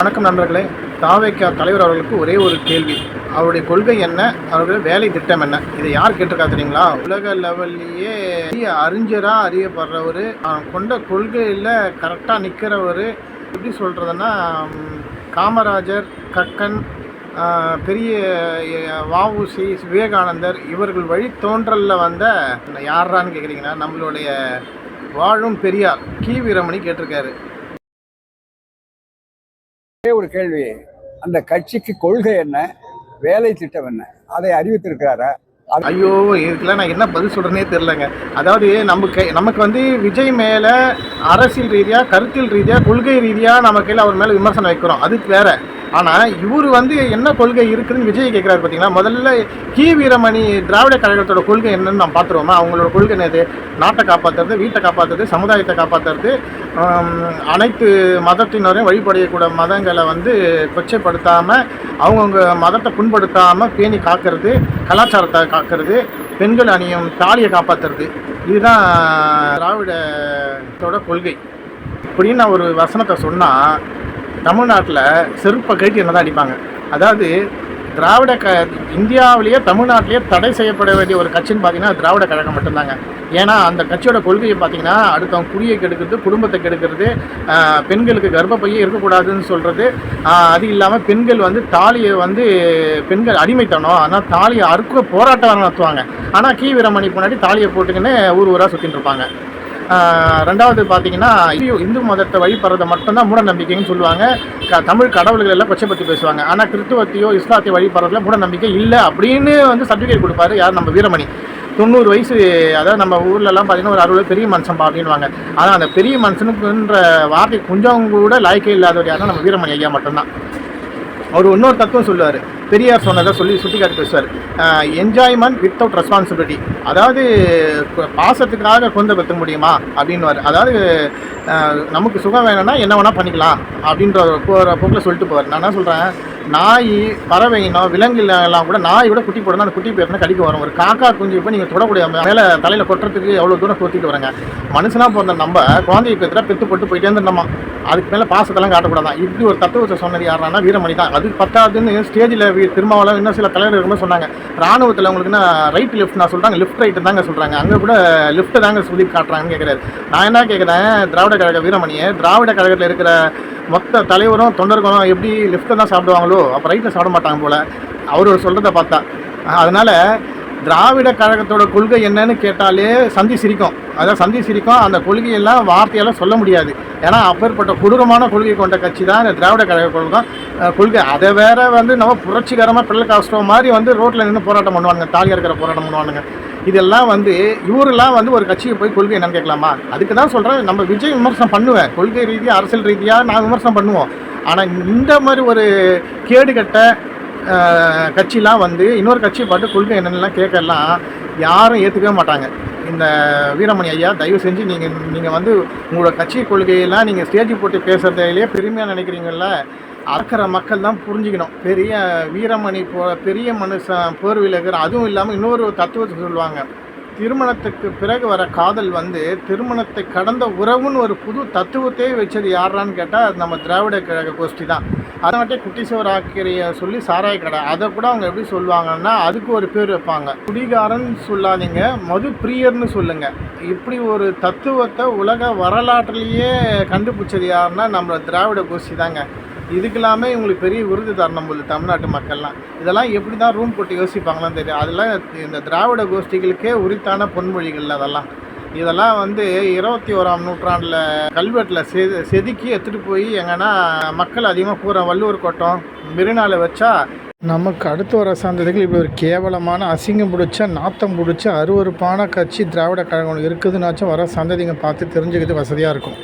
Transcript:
வணக்கம் நண்பர்களே. தாவேக்கா தலைவர் அவர்களுக்கு ஒரே ஒரு கேள்வி. அவருடைய கொள்கை என்ன? அவருடைய வேலை திட்டம் என்ன? இதை யார் கேட்டிருக்கா தெரியுங்களா? உலக லெவல்லையே பெரிய அறிஞராக அறியப்படுறவர் கொண்ட கொள்கையில் கரெக்டாக நிற்கிறவர் எப்படி சொல்கிறதுன்னா காமராஜர் கக்கன் பெரிய அஹ், வஉசி விவேகானந்தர் இவர்கள் வழி தோன்றலில் வந்த யாரான்னு கேட்குறீங்கன்னா நம்மளுடைய வாழும் பெரியார் கி. வீரமணி கேட்டிருக்காரு. ஒரே ஒரு கேள்வி அந்த கட்சிக்கு கொள்கை என்ன? வேலை திட்டம் என்ன? அதை அறிவித்திருக்கிறாரா? அது ஐயோ இதுக்கெல்லாம் நான் என்ன பதில் சொல்கிறேனே தெரிலங்க அதாவது நமக்கு நமக்கு வந்து விஜய் மேலே அரசியல் ரீதியாக கருத்தியல் ரீதியாக கொள்கை ரீதியாக நம்ம கையில் அவர் மேலே விமர்சனம் வைக்கிறோம். அதுக்கு வேற. ஆனால் இவர் வந்து என்ன கொள்கை இருக்குதுன்னு விஜய் கேட்குறாரு பார்த்தீங்களா முதல்ல கி. வீரமணி திராவிட கழகத்தோட கொள்கை என்னன்னு நாம் பார்த்துருவோமா? அவங்களோட கொள்கை என்னது? நாட்டை காப்பாற்றுறது வீட்டை காப்பாற்றுறது சமுதாயத்தை காப்பாற்றுறது அனைத்து மதத்தினரையும் வழிபடையக்கூடிய மதங்களை வந்து கொச்சைப்படுத்தாமல் அவங்கவுங்க மதத்தை புண்படுத்தாமல் பேணி காக்கிறது கலாச்சாரத்தை காக்கிறது பெண்கள் அணியும் தாலியை காப்பாற்றுறது இதுதான் திராவிடத்தோட கொள்கை. இப்படின்னு நான் ஒரு வசனத்தை சொன்னால் தமிழ்நாட்டில் செருப்பை கழித்து என்ன தான் அடிப்பாங்க. அதாவது திராவிட க இந்தியாவிலேயே தமிழ்நாட்டிலேயே தடை செய்யப்பட வேண்டிய ஒரு கட்சின்னு பார்த்தீங்கன்னா திராவிட கழகம் மட்டும்தாங்க. ஏன்னா அந்த கட்சியோட கொள்கையை பார்த்தீங்கன்னா அடுத்தவங்க குடியை கெடுக்கிறது குடும்பத்தை கெடுக்கிறது பெண்களுக்கு கர்ப்பப்பையே இருக்கக்கூடாதுன்னு சொல்கிறது அது இல்லாமல் பெண்கள் வந்து தாலியை வந்து பெண்கள் அடிமைத்தனம். ஆனால் தாலியை அறுக்க போராட்டம் நடத்துவாங்க. ஆனால் கீ. வீரமணி முன்னாடி தாலியை போட்டுக்கின்னு ஊர் ஊராக சுற்றின்னு இருப்பாங்க. ரெண்டாவது பார்த்தீங்கன்னா இந்து- இந்து மதத்தை வழிபடுறதை மட்டும்தான் மூட நம்பிக்கைன்னு சொல்லுவாங்க. க தமிழ் கடவுள்கள் எல்லாம் கொச்சைப்பற்றி பேசுவாங்க. ஆனால் கிறிஸ்துவத்தையோ இஸ்லாத்தையோ வழிபடுறதுல மூட நம்பிக்கை இல்லை அப்படின்னு வந்து சர்டிஃபிகேட் கொடுப்பாரு யார்? நம்ம வீரமணி. தொண்ணூறு வயசு அதாவது நம்ம ஊர்லலாம் பார்த்தீங்கன்னா ஒரு அறுபது பெரிய மனுஷன்பா அப்படின்வாங்க ஆனால் அந்த பெரிய மனுஷனுக்குன்ற வார்த்தை கொஞ்சம் கூட லாய்க்கே இல்லாதவர் யாருன்னா நம்ம வீரமணி ஐயா மட்டும்தான். அவர் இன்னொரு தத்துவம் சொல்லுவார். பெரியார் சொன்னதை சொல்லி சுட்டிக்காட்டி பேசுவார் என்ஜாய்மெண்ட் வித்தவுட் ரெஸ்பான்சிபிலிட்டி அதாவது பாசத்துக்காக குழந்தை பெற்ற முடியுமா? அப்படின்னுவார். அதாவது நமக்கு சுகம் வேணும்னா என்ன வேணால் பண்ணிக்கலாம் அப்படின்ற போகிற போக்கில் சொல்லிட்டு போவார். நான் என்ன சொல்கிறேன் நாய் பறவை இனம் விலங்கு எல்லாம் கூட நாய் விட குட்டி போடணும். அந்த குட்டி பேர்னா கடிக்க வரும். ஒரு காக்கா குஞ்சு போய் நீங்கள் தொடக்கூடிய மேலே தலையில் கொட்டுறதுக்கு எவ்வளோ தூரம் கொத்திட்டு வரங்க. மனுஷனாக பிறந்த நம்ம குழந்தைய பேத்துல பெத்து போட்டு போயிட்டே இருந்தோமா அதுக்கு மேலே பாசத்தெல்லாம் காட்டக்கூடாதான். இப்படி ஒரு தத்துவத்தை சொன்னது யாருன்னா வீரமணி தான். அது பத்தாதுன்னு ஸ்டேஜில் திருமாவளம் இன்னும் சில தலைவர் இருக்கும்போது சொன்னாங்க. ராணுவத்தில் உங்களுக்குன்னா ரைட் லெஃப்ட் நான் சொல்கிறாங்க லெஃப்ட் ரைட்டு தாங்க சொல்கிறாங்க அங்கே கூட லெஃப்ட்டை தாங்க சொல்லி காட்டுறாங்கன்னு கேட்குறாரு நான் என்ன கேட்குறேன் திராவிட கழக வீரமணியை திராவிட கழகத்தில் இருக்கிற மொத்த தலைவரும் தொண்டர்களும் எப்படி லெஃப்ட்டை தான் சாப்பிடுவாங்களோ அப்போ ரைட்டில் சாப்பிட மாட்டாங்க போல். அவர் சொல்கிறத பார்த்தா. அதனால் திராவிட கழகத்தோட கொள்கை என்னன்னு கேட்டாலே சந்தி சிரிக்கும். அதாவது சந்தி சிரிக்கும். அந்த கொள்கையெல்லாம் வார்த்தையெல்லாம் சொல்ல முடியாது. ஏன்னா அப்பேற்பட்ட கொடூரமான கொள்கை கொண்ட கட்சி தான் இந்த திராவிட கழக கொள்கை. கொள்கை. அதை வேற வந்து நம்ம புரட்சிகரமாக பிள்ளை காஸ்ட்ரோ மாதிரி வந்து ரோட்டில் நின்று போராட்டம் பண்ணுவானுங்க. தாலியாக இருக்கிற போராட்டம் பண்ணுவானுங்க. இதெல்லாம் வந்து இவரெல்லாம் வந்து ஒரு கட்சிக்கு போய் கொள்கை என்னன்னு கேட்கலாமா? அதுக்கு தான் சொல்கிறேன் நம்ம விஜய் விமர்சனம் பண்ணுவேன். கொள்கை ரீதியாக அரசியல் ரீதியாக நான் விமர்சனம் பண்ணுவோம். ஆனால் இந்த மாதிரி ஒரு கேடுகட்ட கட்சிலாம் வந்து இன்னொரு கட்சியை பார்த்து கொள்கை என்னென்னலாம் கேட்கலாம் யாரும் ஏற்றுக்கவே மாட்டாங்க. இந்த வீரமணி ஐயா தயவு செஞ்சு நீங்கள் நீங்கள் வந்து உங்களோட கட்சி கொள்கையெல்லாம் நீங்கள் ஸ்டேஜ் போட்டு பேசுகிறதுலேயே பெருமையாக நினைக்கிறீங்கள அறக்கிற மக்கள் தான் புரிஞ்சுக்கணும். பெரிய வீரமணி போ பெரிய மனுஷன் போர்வில் இருக்கிற அதுவும் இல்லாமல் இன்னொரு தத்துவத்தை சொல்லுவாங்க. திருமணத்துக்கு பிறகு வர காதல் வந்து திருமணத்தை கடந்த உறவுன்னு ஒரு புது தத்துவத்தையே வச்சது யாரான்னு கேட்டால் நம்ம திராவிட கழக கோஷ்டி தான். அதை மட்டும் குட்டி ஆக்கிரிய சொல்லி சாராய கடை. அதை கூட அவங்க எப்படி சொல்லுவாங்கன்னா அதுக்கு ஒரு பேர் வைப்பாங்க. குடிகாரன் சொல்லாதீங்க மது பிரியர்னு சொல்லுங்க. இப்படி ஒரு தத்துவத்தை உலக வரலாற்றிலேயே கண்டுபிடிச்சது யாருன்னா நம்ம திராவிட கோஷ்டி தாங்க. இதுக்கெல்லாமே இவங்களுக்கு பெரிய விருது தரணும் போது தமிழ்நாட்டு மக்கள்லாம். இதெல்லாம் எப்படி தான் ரூம் போட்டு யோசிப்பாங்களான்னு தெரியும் அதெல்லாம் இந்த திராவிட கோஷ்டிகளுக்கே உரித்தான பொன்மொழிகள் அதெல்லாம். இதெல்லாம் வந்து இருபத்தி ஓராம் நூற்றாண்டில் கல்வெட்டில் செ செதுக்கி எடுத்துகிட்டு போய் எங்கன்னா மக்கள் அதிகமாக கூற வள்ளுவர் கோட்டம் மெரினால வச்சா நமக்கு அடுத்து வர சந்ததிகள் இப்படி ஒரு கேவலமான அசிங்கம் பிடிச்ச நாத்தம் பிடிச்ச அருவருப்பான கட்சி திராவிட கழகம் இருக்குதுன்னாச்சும் வர சந்ததிங்க பார்த்து தெரிஞ்சுக்கிறது வசதியாக இருக்கும்.